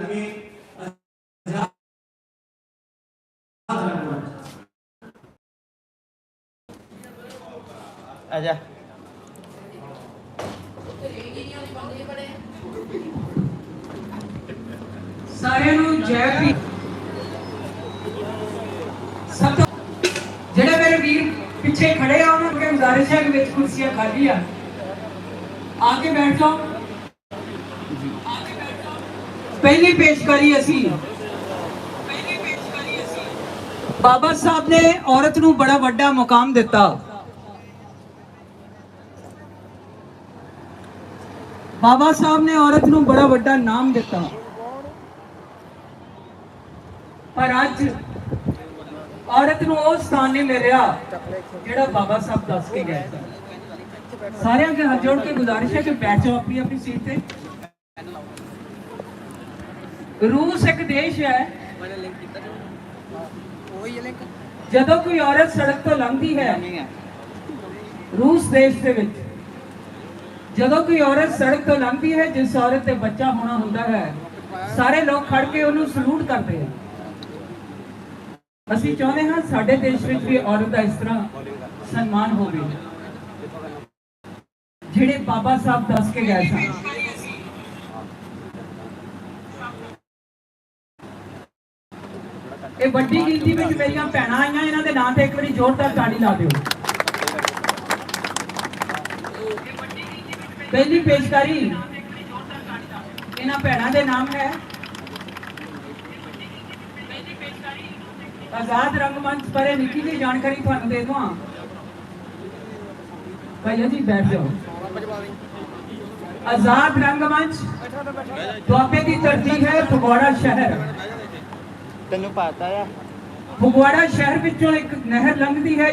11ਵੇਂ ਆਜ਼ਾਦ ਰੰਗਮੰਚ ਆਜਾ ਸਾਰਿਆਂ ਨੂੰ ਜੈ ਭੀ ਸਭ ਤੋਂ ਜਿਹੜੇ ਮੇਰੇ ਵੀਰ ਪਿੱਛੇ ਖੜੇ ਆ ਉਹਨਾਂ ਨੂੰ ਗੁਜ਼ਾਰਿਸ਼ ਹੈ ਕਿ ਵਿੱਚ ਕੁਰਸੀਆਂ ਖਾਲੀ ਆ ਆ ਕੇ ਬੈਠ ਜਾਓ। ਪਹਿਲੀ ਪੇਸ਼ਕਾਰੀ ਅਸੀਂ। ਬਾਬਾ ਸਾਹਿਬ ਨੇ ਔਰਤ ਨੂੰ ਬੜਾ ਵੱਡਾ ਮੁਕਾਮ ਦਿੱਤਾ। ਬਾਬਾ ਸਾਹਿਬ ਨੇ ਔਰਤ ਨੂੰ ਬੜਾ ਵੱਡਾ ਨਾਮ ਦਿੱਤਾ। ਪਰ ਅੱਜ ਔਰਤ ਨੂੰ ਉਹ ਸਥਾਨ ਨਹੀਂ ਰਿਹਾ ਜਿਹੜਾ ਬਾਬਾ ਸਾਹਿਬ ਦੱਸ ਕੇ ਗਏ ਸਾਰਿਆਂ ਕੇ ਹੱਥ ਜੋੜ ਕੇ ਗੁਜ਼ਾਰਿਸ਼ ਹੈ ਕਿ ਬੈਠ ਜਾਓ ਆਪਣੀ ਆਪਣੀ ਸੀਟ ਤੇ। ਰੂਸ ਇੱਕ ਦੇਸ਼ ਹੈ। ਜਦੋਂ ਕੋਈ ਔਰਤ ਸੜਕ ਤੋਂ ਲੰਘਦੀ ਹੈ ਰੂਸ ਦੇਸ਼ ਦੇ ਵਿੱਚ। ਜਦੋਂ ਕੋਈ ਔਰਤ ਸੜਕ ਤੋਂ ਲੰਘਦੀ ਹੈ ਜਿਸ ਔਰਤ ਤੇ ਬੱਚਾ ਹੋਣਾ ਹੁੰਦਾ ਹੈ ਸਾਰੇ ਲੋਕ ਖੜ ਕੇ ਉਹਨੂੰ ਸਲੂਟ ਕਰਦੇ ਆ। ਅਸੀਂ ਚਾਹੁੰਦੇ ਹਾਂ ਸਾਡੇ ਦੇਸ਼ ਵਿੱਚ ਵੀ ਔਰਤ ਦਾ ਇਸ ਤਰ੍ਹਾਂ ਸਨਮਾਨ ਹੋਵੇ। ਜਿਹੜੇ ਬਾਬਾ ਸਾਹਿਬ ਦੱਸ ਕੇ ਗਏ ਸਨ। ਇਹ ਵੱਡੀ ਗਿਣਤੀ ਵਿੱਚ ਮੇਰੀਆਂ ਭੈਣਾਂ ਆਈਆਂ, ਇਹਨਾਂ ਦੇ ਨਾਂ ਤੇ ਇੱਕ ਵਾਰੀ ਜ਼ੋਰਦਾਰ ਤਾੜੀ ਲਾ ਦਿਓ। ਪਹਿਲੀ ਪੇਸ਼ਕਾਰੀ, ਇਹਨਾਂ ਭੈਣਾਂ ਦੇ ਨਾਮ ਹੈ। ਆਜ਼ਾਦ ਰੰਗਮੰਚ ਬਾਰੇ ਨਿੱਕੀ ਜਿਹੀ ਜਾਣਕਾਰੀ ਤੁਹਾਨੂੰ ਦੇ ਦਵਾਂ। ਭਈਆ ਜੀ, ਬੈਠ ਜਾਓ। ਆਜ਼ਾਦ ਰੰਗਮੰਚ ਦੁਆਬੇ ਦੀ ਧਰਤੀ ਹੈ, ਫਗਵਾੜਾ ਸ਼ਹਿਰ। ਤੈਨੂੰ ਪਤਾ ਆ। ਫਗਵਾੜਾ ਸ਼ਹਿਰ ਵਿੱਚੋਂ ਇੱਕ ਨਹਿਰ ਲੰਘਦੀ ਹੈ।